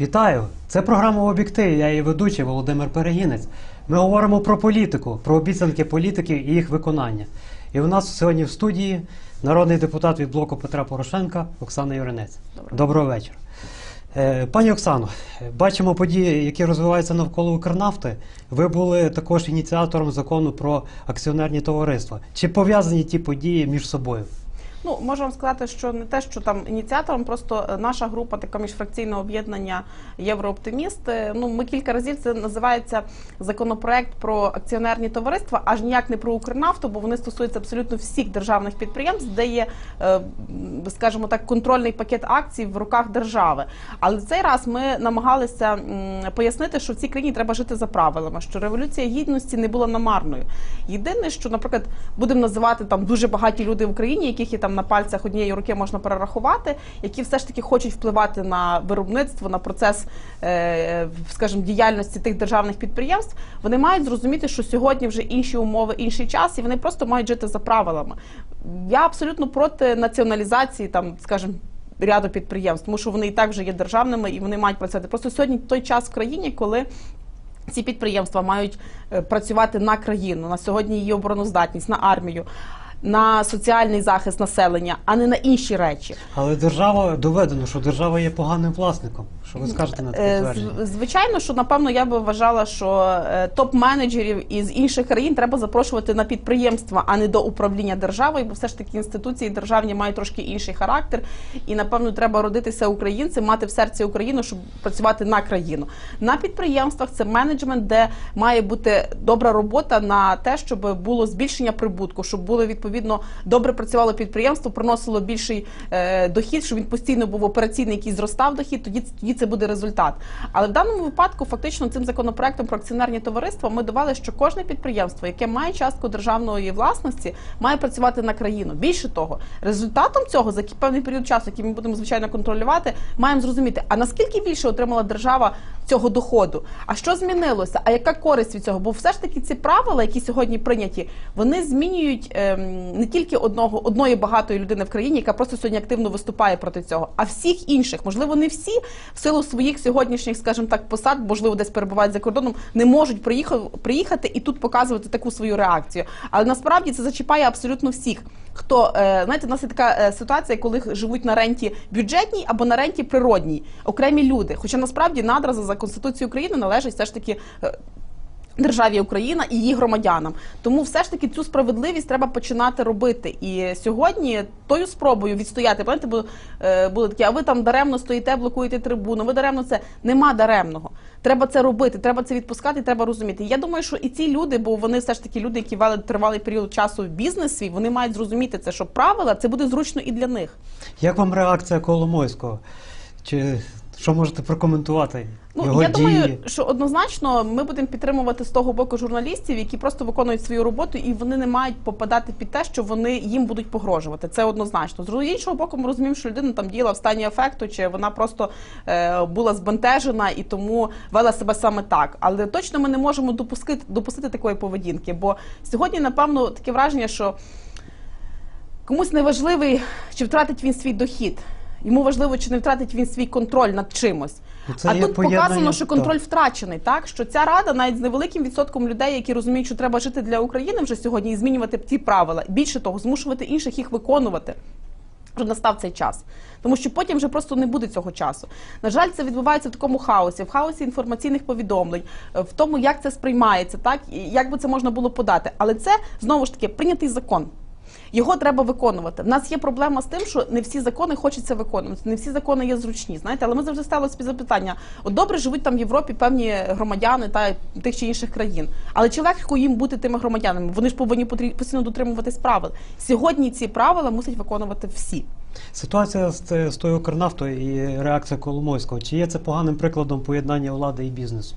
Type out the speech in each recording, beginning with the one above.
Вітаю! Це програма «Об'єктив». Я її ведучий Володимир Перегінець. Ми говоримо про політику, про обіцянки політиків і їх виконання. І у нас сьогодні в студії народний депутат від блоку Петра Порошенка Оксана Юринець. Доброго вечора. Е, Пані Оксано, бачимо події, які розвиваються навколо Укрнафти. Ви були також ініціатором закону про акціонерні товариства. Чи пов'язані ті події між собою? Ну, можу вам сказати, що не те, що там ініціатором, просто е, наша група, така міжфракційне об'єднання Єврооптиміст. е, Ну, ми кілька разів це називається законопроект про акціонерні товариства, аж ніяк не про Укрнафту, бо вони стосуються абсолютно всіх державних підприємств, де є, е, скажімо так, контрольний пакет акцій в руках держави. Але цей раз ми намагалися пояснити, що в цій країні треба жити за правилами, що революція гідності не була намарною. Єдине, що, наприклад, будемо називати там дуже багаті люди в Україні, яких є там на пальцях однієї руки можна перерахувати, які все ж таки хочуть впливати на виробництво, на процес, е, скажімо, діяльності тих державних підприємств. Вони мають зрозуміти, що сьогодні вже інші умови, інший час, і вони просто мають жити за правилами. Я абсолютно проти націоналізації, там, скажімо, ряду підприємств, тому що вони і так вже є державними і вони мають працювати. Просто сьогодні той час в країні, коли ці підприємства мають е, працювати на країну, на сьогодні її обороноздатність, на армію, на соціальний захист населення, а не на інші речі. Але держава доведено, що держава є поганим власником. Що ви скажете на таке Е, твердження? Звичайно, що напевно я би вважала, що е, топ-менеджерів із інших країн треба запрошувати на підприємства, а не до управління державою, бо все ж таки інституції державні мають трошки інший характер. І напевно треба родитися українцем, мати в серці Україну, щоб працювати на країну. На підприємствах це менеджмент, де має бути добра робота на те, щоб було збільшення прибутку, щоб було відповідно добре працювало підприємство, приносило більший е, дохід, щоб він постійно був операційний, який зростав дохід. Тоді тоді це буде результат. Але в даному випадку, фактично, цим законопроектом про акціонерні товариства ми довели, що кожне підприємство, яке має частку державної власності, має працювати на країну. Більше того, результатом цього за певний період часу, який ми будемо звичайно контролювати, маємо зрозуміти, а наскільки більше отримала держава цього доходу, а що змінилося, а яка користь від цього? Бо все ж таки ці правила, які сьогодні прийняті, вони змінюють ем, не тільки одного одної багатої людини в країні, яка просто сьогодні активно виступає проти цього, а всіх інших, можливо, не всі в силу своїх сьогоднішніх, скажімо так, посад, можливо, десь перебувають за кордоном, не можуть приїхати, приїхати і тут показувати таку свою реакцію. Але насправді це зачіпає абсолютно всіх. Хто е, знаєте, у нас є така е, ситуація, коли живуть на ренті бюджетній або на ренті природній, окремі люди. Хоча насправді надра за за конституцією України належить все ж таки. Державі Україна і її громадянам, тому все ж таки цю справедливість треба починати робити. І сьогодні тою спробою відстояти, пам'ятаєте, бо е, були такі, а ви там даремно стоїте, блокуєте трибуну. Ви даремно це нема даремного. Треба це робити, треба це відпускати, треба розуміти. Я думаю, що і ці люди, бо вони все ж таки люди, які вели тривалий період часу в бізнес свій, вони мають зрозуміти це, що правила це буде зручно і для них. Як вам реакція Коломойського? Чи що можете прокоментувати? Ну Його я дії? думаю, що однозначно ми будемо підтримувати з того боку журналістів, які просто виконують свою роботу, і вони не мають попадати під те, що вони їм будуть погрожувати. Це однозначно. З іншого боку, ми розуміємо, що людина там діяла в стані ефекту, чи вона просто е, була збентежена і тому вела себе саме так. Але точно ми не можемо допустити, допустити такої поведінки. Бо сьогодні, напевно, таке враження, що комусь не важливий, чи втратить він свій дохід. Йому важливо, чи не втратить він свій контроль над чимось. Ну, це а тут поєднання- показано, що контроль так. втрачений, так що ця рада навіть з невеликим відсотком людей, які розуміють, що треба жити для України вже сьогодні і змінювати ці правила. Більше того, змушувати інших їх виконувати. Вже настав цей час, тому що потім вже просто не буде цього часу. На жаль, це відбувається в такому хаосі, в хаосі інформаційних повідомлень, в тому, як це сприймається, так і як би це можна було подати. Але це знову ж таки прийнятий закон. Його треба виконувати. В нас є проблема з тим, що не всі закони хочеться виконувати, не всі закони є зручні. Знаєте, але ми завжди ставили собі запитання: от добре живуть там в Європі певні громадяни та тих чи інших країн. Але чи легко їм бути тими громадянами? Вони ж повинні постійно дотримуватись правил. Сьогодні ці правила мусять виконувати всі. Ситуація з, з тою Укрнафтою і реакція Коломойського. Чи є це поганим прикладом поєднання влади і бізнесу?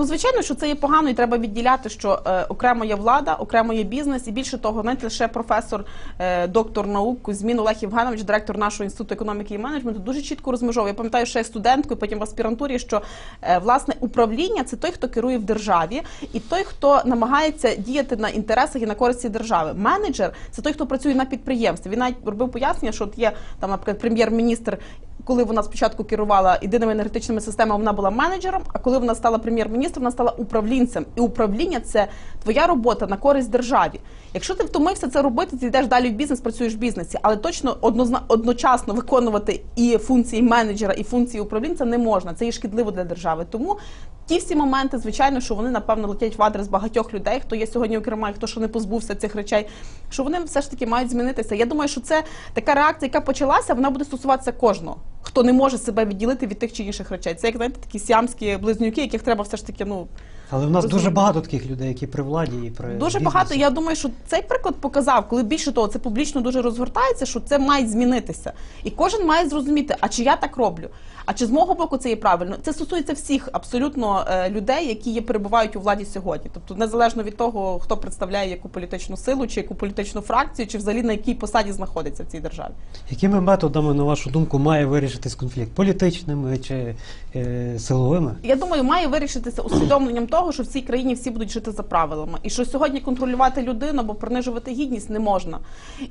Ну, звичайно, що це є погано, і треба відділяти, що е, окремо є влада, окремо є бізнес, і більше того, навіть лише професор, е, доктор наук Кузьмін Олег Євгенович, директор нашого інституту економіки і менеджменту, дуже чітко розмежовує. Я пам'ятаю, ще як студенткою, потім в аспірантурі, що е, власне управління це той, хто керує в державі, і той, хто намагається діяти на інтересах і на користі держави. Менеджер це той, хто працює на підприємстві. Він навіть робив пояснення, що от є там, наприклад, прем'єр-міністр коли вона спочатку керувала єдиними енергетичними системами, вона була менеджером. А коли вона стала прем'єр-міністром, вона стала управлінцем. І управління це твоя робота на користь державі. Якщо ти втомився це робити, ти йдеш далі в бізнес, працюєш в бізнесі, але точно однозна, одночасно виконувати і функції менеджера, і функції управлінця не можна. Це є шкідливо для держави. Тому ті всі моменти, звичайно, що вони напевно летять в адрес багатьох людей, хто є сьогодні у і хто ще не позбувся цих речей, що вони все ж таки мають змінитися. Я думаю, що це така реакція, яка почалася, вона буде стосуватися кожного. Хто не може себе відділити від тих чи інших речей. Це як знаєте, такі сіамські близнюки, яких треба все ж таки ну Але в нас Розумію. дуже багато таких людей, які при владі і при Дуже бізнесі. багато. Я думаю, що цей приклад показав, коли більше того, це публічно дуже розгортається, що це має змінитися. І кожен має зрозуміти, а чи я так роблю, а чи з мого боку це є правильно. Це стосується всіх абсолютно е, людей, які є перебувають у владі сьогодні. Тобто, незалежно від того, хто представляє яку політичну силу, чи яку політичну фракцію, чи взагалі на якій посаді знаходиться в цій державі. Якими методами, на вашу думку, має вирішитись конфлікт? Політичними чи е, силовими? Я думаю, має вирішитися усвідомленням того, що в цій країні всі будуть жити за правилами, і що сьогодні контролювати людину або принижувати гідність не можна.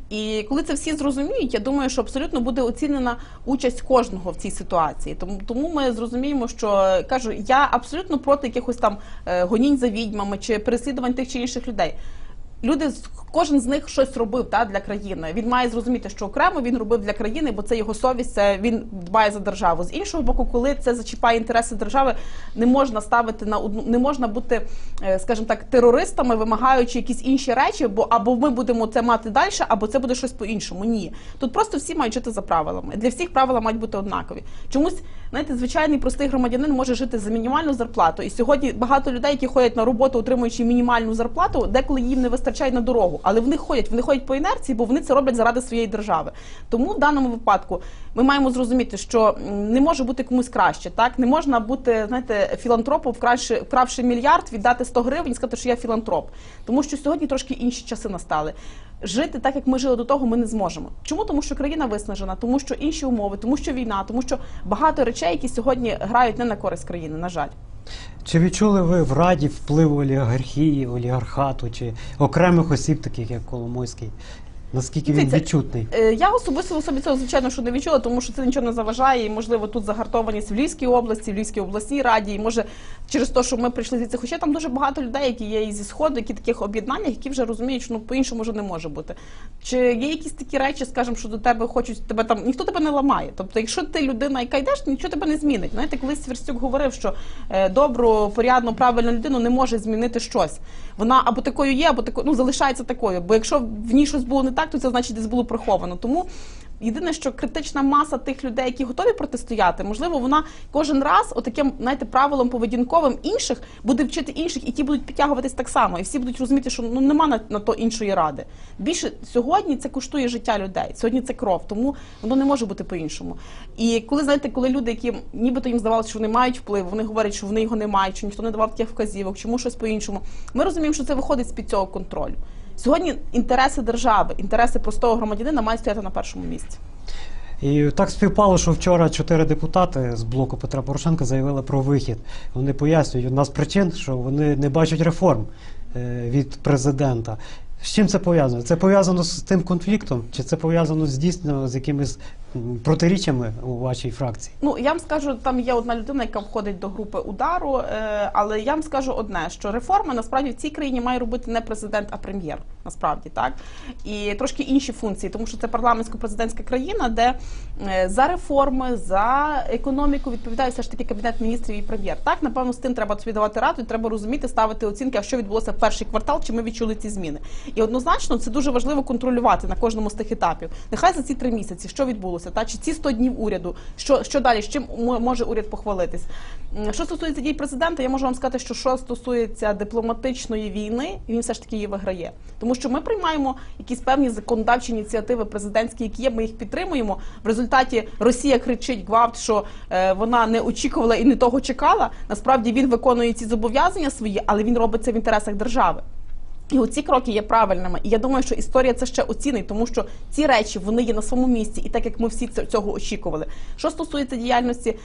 І коли це всі зрозуміють, я думаю, що абсолютно буде оцінена участь кожного в цій ситуації. Тому тому ми зрозуміємо, що кажу, я абсолютно проти якихось там е, гонінь за відьмами чи переслідувань тих чи інших людей. Люди кожен з них щось робив та для країни. Він має зрозуміти, що окремо він робив для країни, бо це його совість. Це він дбає за державу. З іншого боку, коли це зачіпає інтереси держави, не можна ставити на одну, не можна бути, е, скажімо так, терористами, вимагаючи якісь інші речі, бо або ми будемо це мати далі, або це буде щось по-іншому. Ні, тут просто всі мають жити за правилами. Для всіх правила мають бути однакові. Чомусь, знаєте, звичайний простий громадянин може жити за мінімальну зарплату. І сьогодні багато людей, які ходять на роботу, отримуючи мінімальну зарплату, деколи їм не вистачає на дорогу, але вони ходять, вони ходять по інерції, бо вони це роблять заради своєї держави. Тому в даному випадку ми маємо зрозуміти, що не може бути комусь краще. Так не можна бути, знаєте, філантропом, вкравши, вкравши мільярд, віддати 100 гривень і сказати, що я філантроп. Тому що сьогодні трошки інші часи настали. Жити так, як ми жили до того, ми не зможемо. Чому? Тому що країна виснажена, тому що інші умови, тому що війна, тому що багато речей, які сьогодні грають не на користь країни, на жаль. Чи відчули ви в Раді вплив олігархії, олігархату чи окремих осіб, таких як Коломойський? Наскільки він Дивіться, відчутний? Е, Я особисто в особі цього звичайно що не відчула, тому що це нічого не заважає. І можливо тут загартованість в Львівській області, в Львівській обласній раді. І може через те, що ми прийшли звідси. Хоча там дуже багато людей, які є і зі сходу, які таких об'єднаннях, які вже розуміють, що ну по-іншому вже не може бути. Чи є якісь такі речі, скажімо, що до тебе хочуть тебе там ніхто тебе не ламає. Тобто, якщо ти людина, яка йдеш, нічого тебе не змінить. Знаєте, колись Сверстюк говорив, що е, добру, порядну, правильну людину не може змінити щось. Вона або такою є, або такою ну залишається такою. Бо якщо в ній щось було не так, то це значить десь було приховано. Тому єдине, що критична маса тих людей, які готові протистояти, можливо, вона кожен раз отаким, знаєте, правилом поведінковим інших буде вчити інших, і ті будуть підтягуватись так само. І всі будуть розуміти, що ну нема на, на то іншої ради. Більше сьогодні це коштує життя людей. Сьогодні це кров, тому воно не може бути по-іншому. І коли знаєте, коли люди, які нібито їм здавалося, що вони мають вплив, вони говорять, що вони його не мають, що ніхто не давав таких вказівок, чому щось по-іншому. Ми розуміємо, що це виходить з під цього контролю. Сьогодні інтереси держави, інтереси простого громадянина мають стояти на першому місці. І так співпало, що вчора чотири депутати з блоку Петра Порошенка заявили про вихід. Вони пояснюють одна з причин, що вони не бачать реформ е, від президента. З чим це пов'язано? Це пов'язано з тим конфліктом, чи це пов'язано з дійсно з якимись протиріччями у вашій фракції? Ну я вам скажу, там є одна людина, яка входить до групи удару. Е, але я вам скажу одне: що реформи насправді в цій країні має робити не президент, а прем'єр. Насправді так і трошки інші функції, тому що це парламентсько-президентська країна, де е, за реформи, за економіку відповідає все ж таки кабінет міністрів і прем'єр. Так, напевно, з тим треба собі давати раду. і Треба розуміти, ставити оцінки, а що відбулося в перший квартал, чи ми відчули ці зміни. І однозначно це дуже важливо контролювати на кожному з тих етапів. Нехай за ці три місяці, що відбулося, та чи ці 100 днів уряду, що, що далі, з чим може уряд похвалитись. Що стосується дій президента, я можу вам сказати, що що стосується дипломатичної війни, він все ж таки її виграє, тому що ми приймаємо якісь певні законодавчі ініціативи президентські, які є. Ми їх підтримуємо. В результаті Росія кричить гвалт, що е, вона не очікувала і не того чекала. Насправді він виконує ці зобов'язання свої, але він робить це в інтересах держави. І оці кроки є правильними. І я думаю, що історія це ще оцінить, тому що ці речі вони є на своєму місці, і так як ми всі цього очікували. Що стосується діяльності.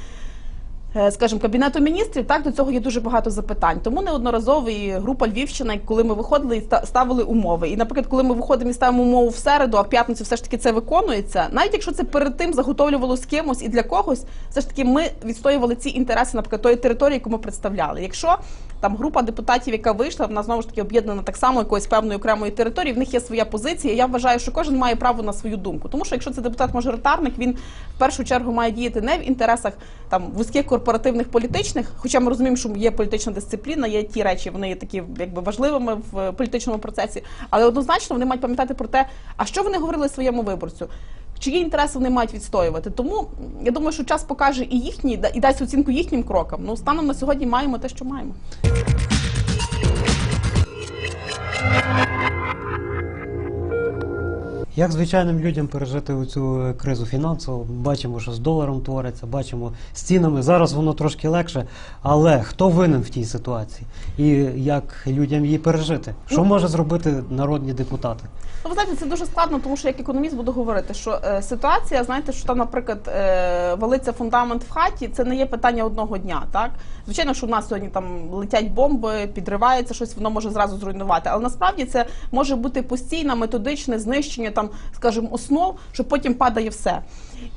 Е, скажімо, кабінету міністрів, так до цього є дуже багато запитань. Тому неодноразово і група Львівщина, коли ми виходили і ставили умови. І, наприклад, коли ми виходимо і ставимо умову в середу, а в п'ятницю все ж таки це виконується. Навіть якщо це перед тим заготовлювало з кимось і для когось, все ж таки ми відстоювали ці інтереси, наприклад, тої території, яку ми представляли. Якщо там група депутатів, яка вийшла, вона знову ж таки об'єднана так само якоюсь певною окремою територією. В них є своя позиція. Я вважаю, що кожен має право на свою думку. Тому що якщо це депутат-мажоритарник, він в першу чергу має діяти не в інтересах там вузьких корпоративних політичних. Хоча ми розуміємо, що є політична дисципліна, є ті речі, вони є такі якби важливими в політичному процесі. Але однозначно вони мають пам'ятати про те, а що вони говорили своєму виборцю. Чиї інтереси вони мають відстоювати? Тому я думаю, що час покаже і їхні і дасть оцінку їхнім крокам. Ну станом на сьогодні маємо те, що маємо. Як звичайним людям пережити цю е, кризу фінансову? Бачимо, що з доларом твориться, бачимо з цінами. Зараз воно трошки легше. Але хто винен в тій ситуації? І як людям її пережити? Що може зробити народні депутати? Ну, ви знаєте, це дуже складно, тому що як економіст буду говорити, що е, ситуація, знаєте, що там, наприклад, е, валиться фундамент в хаті, це не є питання одного дня. Так звичайно, що у нас сьогодні там летять бомби, підривається щось, воно може зразу зруйнувати. Але насправді це може бути постійне методичне знищення там, скажімо, основ, що потім падає все.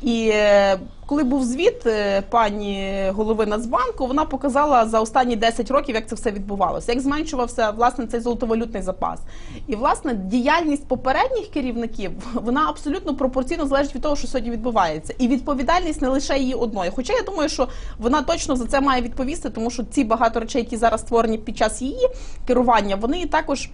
І е, коли був звіт е, пані голови Нацбанку, вона показала за останні 10 років, як це все відбувалося, як зменшувався власне цей золотовалютний запас. І власне діяльність попередніх керівників вона абсолютно пропорційно залежить від того, що сьогодні відбувається, і відповідальність не лише її одної. Хоча я думаю, що вона точно за це має відповісти, тому що ці багато речей, які зараз створені під час її керування, вони також.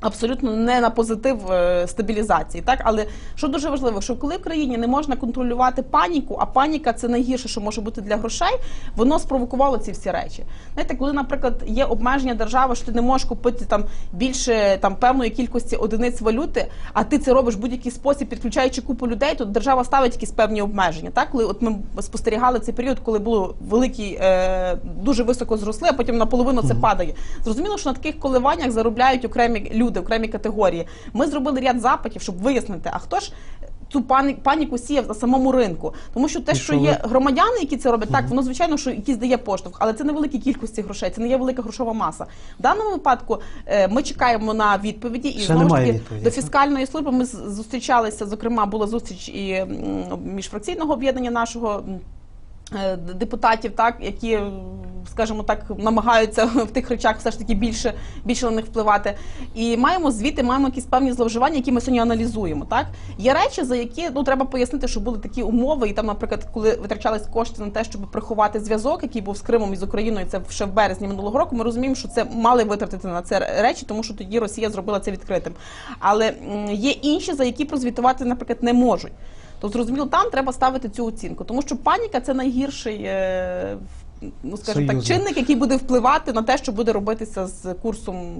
Абсолютно не на позитив е, стабілізації, так але що дуже важливо, що коли в країні не можна контролювати паніку, а паніка це найгірше, що може бути для грошей, воно спровокувало ці всі речі. Знаєте, коли, наприклад, є обмеження держави, що ти не можеш купити там більше там певної кількості одиниць валюти, а ти це робиш в будь-який спосіб, підключаючи купу людей, то держава ставить якісь певні обмеження. Так, коли от ми спостерігали цей період, коли було великі, е, дуже високо зросли, а потім наполовину це падає. Зрозуміло, що на таких коливаннях заробляють окремі люди, окремі категорії. Ми зробили ряд запитів, щоб вияснити, а хто ж. Цю пані- паніку сіяв на самому ринку, тому що те, що є громадяни, які це роблять, так воно звичайно, що якийсь дає поштовх, але це невеликі кількості грошей, це не є велика грошова маса. В даному випадку е, ми чекаємо на відповіді і знову ж таки до фіскальної служби ми зустрічалися. Зокрема, була зустріч і міжфракційного об'єднання нашого. Е, Депутатів, так які, скажімо так, намагаються в тих речах все ж таки більше, більше на них впливати. І маємо звіти, маємо якісь певні зловживання, які ми сьогодні аналізуємо. Так є речі, за які ну треба пояснити, що були такі умови, і там, наприклад, коли витрачались кошти на те, щоб приховати зв'язок, який був з Кримом і з Україною, це ще в березні минулого року. Ми розуміємо, що це мали витратити на це речі, тому що тоді Росія зробила це відкритим. Але є інші, за які прозвітувати, наприклад, не можуть. То зрозуміло, там треба ставити цю оцінку, тому що паніка це найгірший. е, Ну, скажімо так, чинник, який буде впливати на те, що буде робитися з курсом.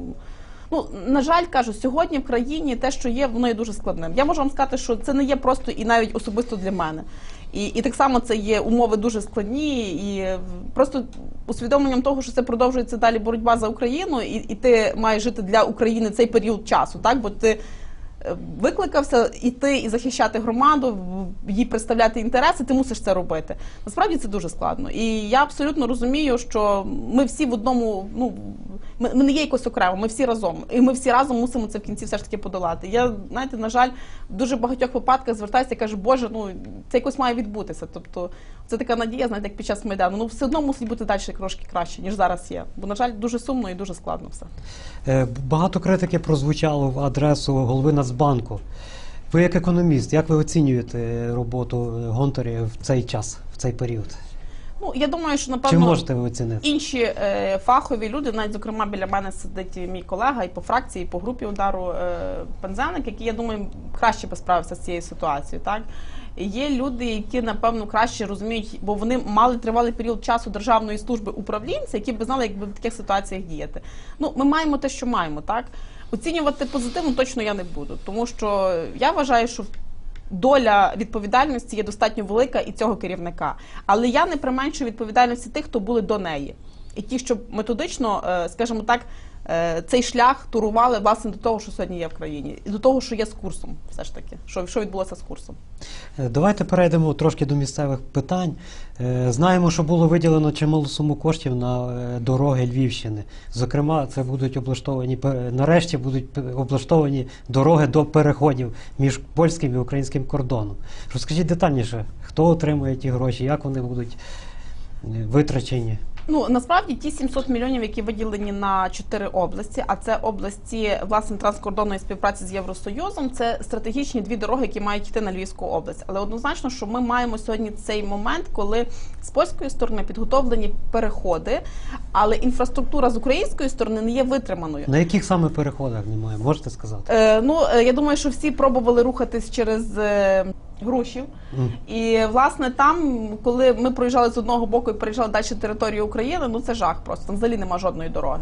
Ну, на жаль, кажу, сьогодні в країні те, що є, воно є дуже складним. Я можу вам сказати, що це не є просто і навіть особисто для мене. І, і так само це є умови дуже складні, і е, просто усвідомленням того, що це продовжується далі боротьба за Україну, і, і ти маєш жити для України цей період часу, так? Бо ти викликався іти і захищати громаду, їй представляти інтереси, ти мусиш це робити. Насправді це дуже складно. І я абсолютно розумію, що ми всі в одному, ну ми, ми не є якось окремо, ми всі разом. І ми всі разом мусимо це в кінці все ж таки подолати. Я, знаєте, на жаль, в дуже багатьох випадках звертаюся і кажу, Боже, ну це якось має відбутися. Тобто це така надія, знаєте, як під час Майдану. Ну все одно мусить бути далі трошки краще, ніж зараз є. Бо, на жаль, дуже сумно і дуже складно все. Е, Багато критики прозвучало в адресу голови Нацбанку. Ви як економіст, як ви оцінюєте роботу Гонтарі в цей час, в цей період? Ну я думаю, що Чи напевно можете ви оцінити? інші е, фахові люди, навіть зокрема біля мене сидить мій колега і по фракції, і по групі удару е, Пензеник, який, я думаю, краще би справився з цією ситуацією. Так є люди, які напевно краще розуміють, бо вони мали тривалий період часу державної служби управлінця, які б знали, як би в таких ситуаціях діяти. Ну, ми маємо те, що маємо, так оцінювати позитивно точно я не буду, тому що я вважаю, що доля відповідальності є достатньо велика і цього керівника. Але я не применшую відповідальності тих, хто були до неї, і ті, що методично, е, скажімо так. Е, цей шлях турували власне до того, що сьогодні є в країні, і до того, що є з курсом, все ж таки, що, що відбулося з курсом. Е, Давайте перейдемо трошки до місцевих питань. Е, Знаємо, що було виділено чималу суму коштів на дороги Львівщини. Зокрема, це будуть облаштовані нарешті будуть облаштовані дороги до переходів між польським і українським кордоном. Розкажіть детальніше, хто отримує ті гроші, як вони будуть витрачені. Ну насправді ті 700 мільйонів, які виділені на чотири області, а це області власне транскордонної співпраці з Євросоюзом. Це стратегічні дві дороги, які мають йти на Львівську область. Але однозначно, що ми маємо сьогодні цей момент, коли з польської сторони підготовлені переходи, але інфраструктура з української сторони не є витриманою. На яких саме переходах немає, можете сказати? Е, ну е, я думаю, що всі пробували рухатись через. Грушів. Мгм. І власне там, коли ми проїжджали з одного боку і переїжджали далі територію України, ну це жах просто там взагалі нема жодної дороги.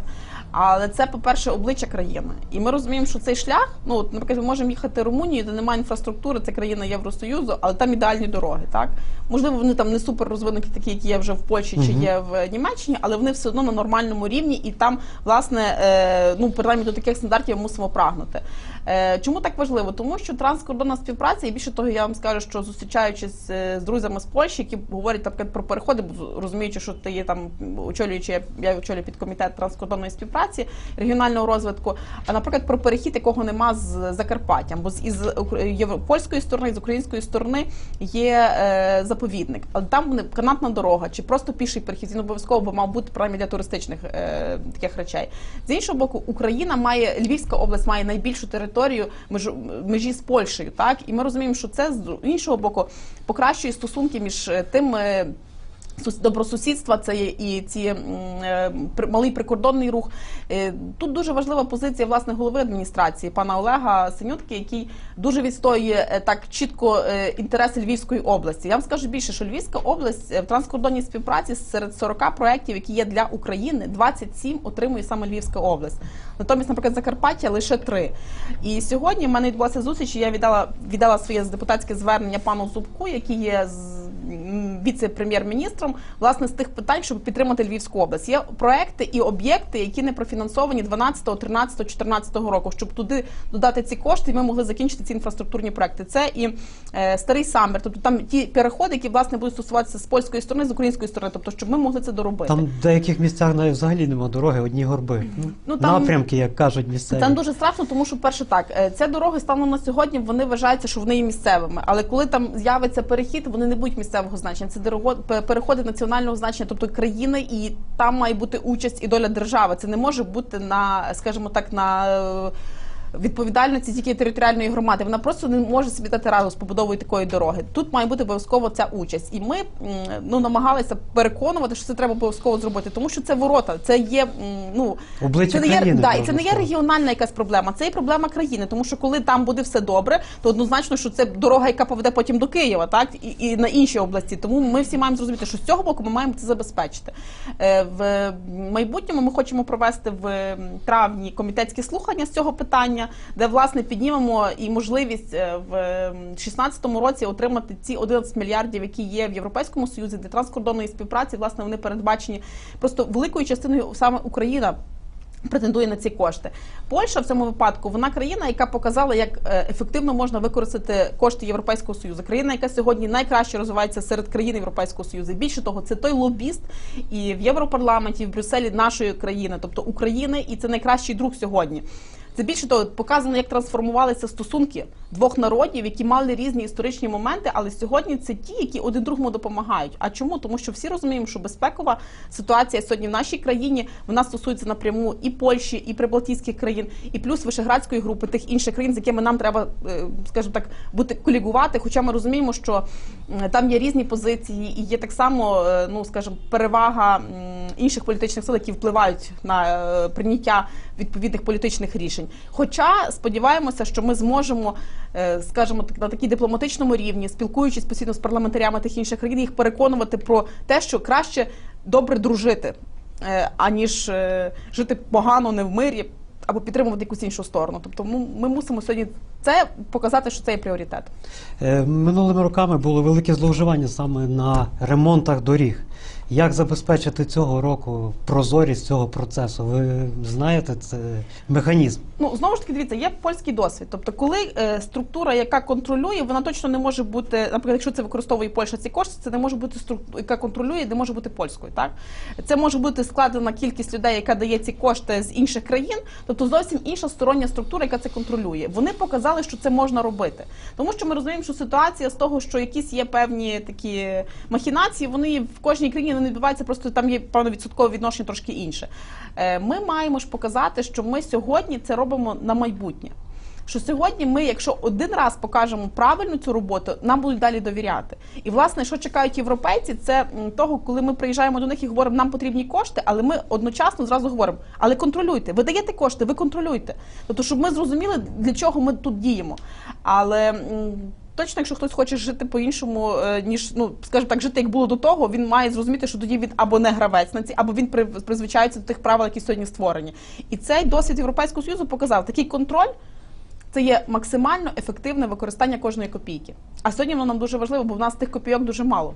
Але це, по-перше, обличчя країни. І ми розуміємо, що цей шлях, ну от, наприклад, ми можемо їхати в Румунію, де немає інфраструктури, це країна Євросоюзу, але там ідеальні дороги. Так можливо, вони там не супер розвинуті, такі, які є вже в Польщі чи є в Німеччині, але вони все одно на нормальному рівні, і там, власне, е, ну принаймні до таких стандартів ми мусимо прагнути. Е, Чому так важливо? Тому що транскордонна співпраця, і більше того, я вам скажу, що зустрічаючись е, з друзями з Польщі, які говорять наприклад, про переходи, бо розуміючи, що ти є там очолюючи, я- очолюю підкомітет транскордонної співпраці, регіонального розвитку. А наприклад, про перехід, якого нема з Закарпаттям, бо з із польської сторони, з української сторони є е, заповідник, але там канатна дорога чи просто піший перехід. Він обов'язково би мав бути принаймні для туристичних е, таких речей. З іншого боку, Україна має Львівська область має найбільшу територію межу межі з Польщею. Так і ми розуміємо, що це іншого боку покращує стосунки між е, тим. е, Добросусідства це є і ці е, малий прикордонний рух. Е, Тут дуже важлива позиція власне голови адміністрації пана Олега Синютки, який дуже відстоює е, так чітко інтереси Львівської області. Я вам скажу більше, що Львівська область в транскордонній співпраці серед 40 проєктів, які є для України, 27 отримує саме Львівська область. Натомість, наприклад, Закарпаття лише три. І сьогодні в мене відбулася зустріч. Я віддала віддала своє депутатське звернення пану Зубку, який є з віце-прем'єр-міністром, власне, з тих питань, щоб підтримати Львівську область. Є проекти і об'єкти, які не профінансовані 12, 13, 14 року, щоб туди додати ці кошти, і ми могли закінчити ці інфраструктурні проекти. Це і е, старий самбір, тобто там ті переходи, які власне будуть стосуватися з польської сторони, з української сторони, тобто щоб ми могли це доробити. Там в деяких місцях навіть взагалі нема дороги, одні горби. Ну, там- Напрямки, як кажуть місцеві. Там дуже страшно, тому що перше так, е, це дороги станом на сьогодні. Вони вважаються, що вони є місцевими. Але коли там з'явиться перехід, вони не будуть місцевого значення. Це переходи національного значення, тобто країни, і там має бути участь і доля держави. Це не може бути на, скажімо так, на. Відповідальності тільки територіальної громади вона просто не може собі дати раду з побудовою такої дороги. Тут має бути обов'язково ця участь, і ми ну намагалися переконувати, що це треба обов'язково зробити, тому що це ворота, це є ну Обличчя це не є да, і це не є регіональна якась проблема, це є проблема країни. Тому що коли там буде все добре, то однозначно, що це дорога, яка поведе потім до Києва, так і, і на інші області. Тому ми всі маємо зрозуміти, що з цього боку ми маємо це забезпечити. Е, В майбутньому ми хочемо провести в травні комітетські слухання з цього питання, де власне піднімемо і можливість е, в 2016 році отримати ці 11 мільярдів, які є в Європейському Союзі для транскордонної співпраці. Власне, вони передбачені просто великою частиною саме Україна претендує на ці кошти. Польща в цьому випадку вона країна, яка показала, як е, ефективно можна використати кошти Європейського союзу. Країна, яка сьогодні найкраще розвивається серед країн Європейського союзу. Більше того, це той лобіст і в Європарламенті, і в Брюсселі нашої країни, тобто України, і це найкращий друг сьогодні. Це більше того, показано, як трансформувалися стосунки двох народів, які мали різні історичні моменти, але сьогодні це ті, які один другому допомагають. А чому? Тому що всі розуміємо, що безпекова ситуація сьогодні в нашій країні вона стосується напряму і Польщі, і Прибалтійських країн, і плюс Вишеградської групи тих інших країн, з якими нам треба, е, скажімо так, бути колігувати. Хоча ми розуміємо, що там є різні позиції, і є так само, е, ну скажімо, перевага інших політичних сил, які впливають на е, прийняття відповідних політичних рішень. Хоча сподіваємося, що ми зможемо, е, скажімо на такій дипломатичному рівні, спілкуючись постійно з парламентарями тих інших країн, їх переконувати про те, що краще добре дружити, е, аніж жити погано, не в мирі. Або підтримувати якусь іншу сторону. Тобто ми, ми мусимо сьогодні це показати, що це є пріоритет. Минулими роками було велике зловживання саме на ремонтах доріг. Як забезпечити цього року прозорість цього процесу? Ви знаєте це механізм? Ну знову ж таки, дивіться, є польський досвід. Тобто, коли е, структура, яка контролює, вона точно не може бути, наприклад, якщо це використовує Польща ці кошти, це не може бути структура, яка контролює, не може бути польською. Так це може бути складена кількість людей, яка дає ці кошти з інших країн, тобто зовсім інша стороння структура, яка це контролює. Вони показали, що це можна робити, тому що ми розуміємо, що ситуація з того, що якісь є певні такі махінації, вони в кожній країні не відбуваються, просто там є певно відсоткове відношення трошки інше. Е, Ми маємо ж показати, що ми сьогодні це робимо на майбутнє. Що сьогодні ми, якщо один раз покажемо правильно цю роботу, нам будуть далі довіряти. І власне, що чекають європейці, це того, коли ми приїжджаємо до них і говоримо, нам потрібні кошти, але ми одночасно зразу говоримо, але контролюйте, ви даєте кошти, ви контролюйте. Тобто, щоб ми зрозуміли, для чого ми тут діємо. Але точно, якщо хтось хоче жити по-іншому, е, ніж ну скажімо так, жити як було до того, він має зрозуміти, що тоді він або не гравець на ці, або він призвичається до тих правил, які сьогодні створені. І цей досвід Європейського союзу показав такий контроль. Це є максимально ефективне використання кожної копійки. А сьогодні воно нам дуже важливо, бо в нас тих копійок дуже мало.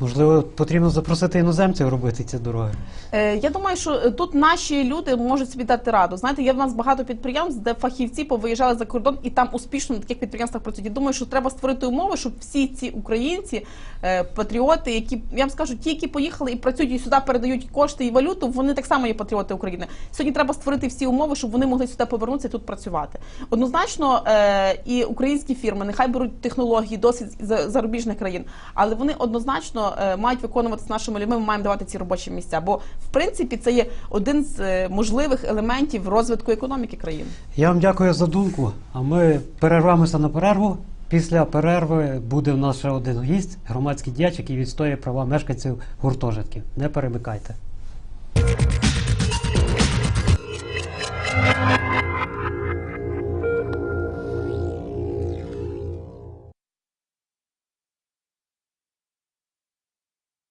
Можливо, потрібно запросити іноземців робити ці дороги. Е, я думаю, що е, тут наші люди можуть собі дати раду. Знаєте, є в нас багато підприємств, де фахівці повиїжджали за кордон і там успішно на таких підприємствах працюють. Я думаю, що треба створити умови, щоб всі ці українці, е, патріоти, які я вам скажу, ті, які поїхали і працюють і сюди передають кошти і валюту, вони так само є патріоти України. Сьогодні треба створити всі умови, щоб вони могли сюди повернутися і тут працювати. Однозначно, е, і українські фірми нехай беруть технології, досвід зарубіжних країн, але вони однозначно е, мають виконувати з нашими людьми. Ми маємо давати ці робочі місця. Бо в принципі це є один з е, можливих елементів розвитку економіки країни. Я вам дякую за думку. А ми перервемося на перерву. Після перерви буде в нас ще один гість, громадський діяч, який відстоює права мешканців гуртожитків. Не перемикайте.